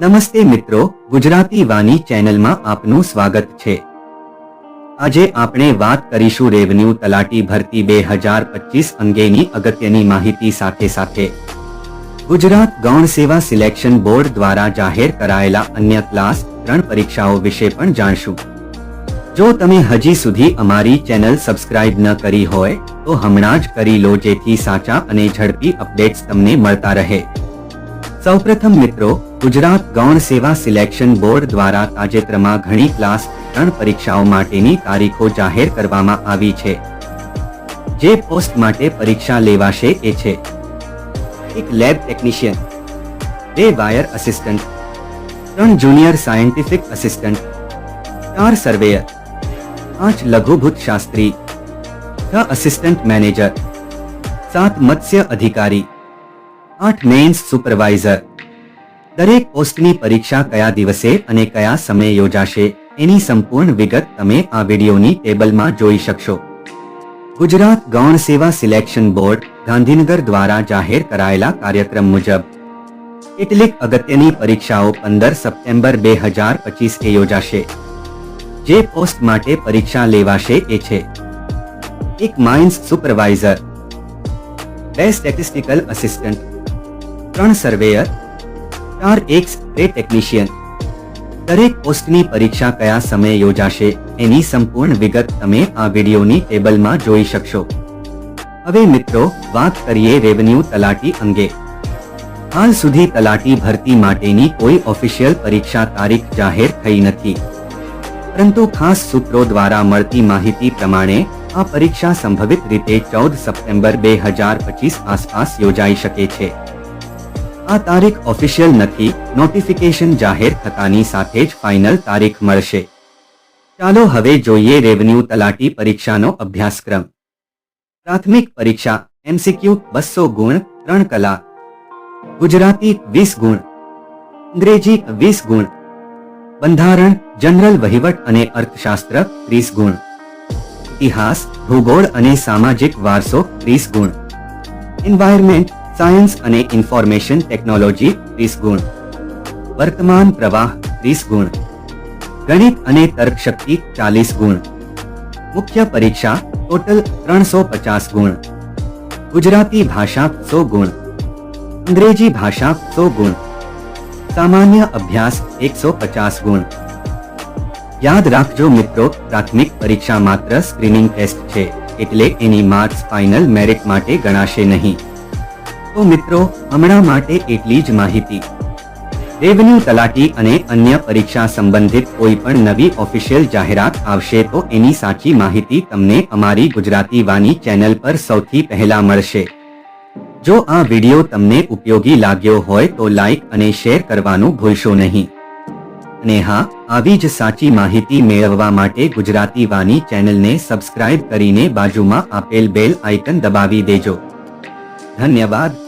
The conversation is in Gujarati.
નમસ્તે મિત્રો, ગુજરાતી વાની ચેનલમાં આપનું સ્વાગત છે. આજે આપણે વાત કરીશું રેવન્યુ તલાટી ભરતી બે હજાર પચીસ અંગેની અગત્યની માહિતી સાથે સાથે. ગુજરાત ગૌણ સેવા સિલેક્શન બોર્ડ દ્વારા જાહેર કરાયેલા અન્ય ક્લાસ ત્રણ પરીક્ષાઓ વિશે પણ જાણશું. જો તમે હજી સુધી અમારી ચેનલ સબસ્ક્રાઇબ ન કરી હોય, તો હમણાં જ કરી લો જેથી સાચા અને ઝડપી અપડેટ્સ તમને મળતા રહે. સૌપ્રથમ મિત્રો, ગુજરાત ગૌણ સેવા સિલેક્શન બોર્ડ દ્વારા તાજેતરમાં ઘણી ક્લાસ ત્રણ પરીક્ષાઓ માટેની તારીખો જાહેર કરવામાં આવી છે. જે પોસ્ટ માટે પરીક્ષા લેવાશે એ છે. એક લેબ ટેકનિશિયન, બે વાયર અસિસ્ટન્ટ, ત્રણ જુનિયર સાયન્ટિફિક અસિસ્ટન્ટ, ચાર સર્વેયર, પાંચ લઘુભૂત શાસ્ત્રી, છ અસિસ્ટન્ટ મેનેજર, સાત મત્સ્ય અધિકારી આઠ મેઇન્સ સુપરવાઇઝર દરેક પોસ્ટની પરીક્ષા કયા દિવસે અને કયા સમયે યોજાશે, એની સંપૂર્ણ વિગત તમે આ વિડીયોની ટેબલમાં જોઈ શકશો. ગુજરાત ગૌણ સેવા સિલેક્શન બોર્ડ, ગાંધીનગર દ્વારા જાહેર કરાયેલા કાર્યક્રમ મુજબ. કેટલીક અગત્યની પરીક્ષાઓ પંદર સપ્ટેમ્બર બે હજાર પચીસ યોજાશે. જે પોસ્ટ માટે પરીક્ષા લેવાશે એ છે. એક માઇન્સ સુપરવાઇઝર બે સ્ટેટિસ્ટિકલ અસિસ્ટન્ટ ત્રણ સર્વેયર, ચાર એક સ્પ્રે ટેકનિશિયન દરેક પોસ્ટની પરીક્ષા કયા સમયે યોજાશે એની સંપૂર્ણ વિગત તમે આ વિડીયોની ટેબલમાં જોઈ શકશો. હવે મિત્રો, વાત કરીએ રેવન્યુ તલાટી અંગે. હાલ સુધી તલાટી ભરતી માટેની કોઈ ઓફિશિયલ પરીક્ષા તારીખ જાહેર થઈ નથી. પરંતુ ખાસ સૂત્રો દ્વારા મળતી માહિતી પ્રમાણે આ પરીક્ષા સંભવિત રીતે ચૌદ સપ્ટેમ્બર બે હજાર પચીસ આસપાસ યોજાઈ શકે છે. આ તારીખ ઓફિશિયલ નથી નોટિફિકેશન જાહેર થતાની સાથે જ ફાઇનલ તારીખ મળશે. ચાલો હવે જોઈએ રેવન્યુ તલાટી પરીક્ષાનો અભ્યાસક્રમ. પ્રાથમિક પરીક્ષા એમસીક્યુ બસો ગુણ, ત્રણ કલાક. ગુજરાતી વીસ ગુણ. અંગ્રેજી વીસ ગુણ. બંધારણ, જનરલ વહીવટ અને અર્થશાસ્ત્ર ત્રીસ ગુણ. ઇતિહાસ, ભૂગોળ અને સામાજિક વારસો ત્રીસ ગુણ. એન્વાયરમેન્ટ સાયન્સ અને ઇન્ફોર્મેશન ટેકનોલોજી ત્રીસ ગુણ વર્તમાન પ્રવાહ ત્રીસ ગુણ ગણિત અને તર્કશક્તિ ચાલીસ ગુણ મુખ્ય પરીક્ષા ટોટલ ત્રણસો પચાસ ગુણ ગુજરાતી ભાષા સો ગુણ અંગ્રેજી ભાષા સો ગુણ સામાન્ય અભ્યાસ એકસો પચાસ ગુણ યાદ રાખજો મિત્રો પ્રાથમિક પરીક્ષા માત્ર સ્ક્રીનિંગ ટેસ્ટ છે એટલે એની માર્ક્સ ફાઇનલ મેરિટ માટે ગણાશે નહીં તો મિત્રો, હમણાં માટે એટલી જ માહિતી. રેવન્યુ તલાટી અને અન્ય પરીક્ષા સંબંધિત કોઈ પણ નવી ઓફિશિયલ જાહેરાત આવશે તો એની સાચી માહિતી તમને અમારી ગુજરાતી વાની ચેનલ પર સૌથી પહેલા મળશે. જો આ વિડિયો તમને ઉપયોગી લાગ્યો હોય તો લાઈક અને શેર કરવાનું ભૂલશો નહીં. અને હા, આવી જ સાચી માહિતી મેળવવા માટે ગુજરાતી વાની ચેનલને સબસ્ક્રાઇબ કરીને બાજુમાં આપેલ બેલ આઇકન દબાવી દેજો. ધન્યવાદ.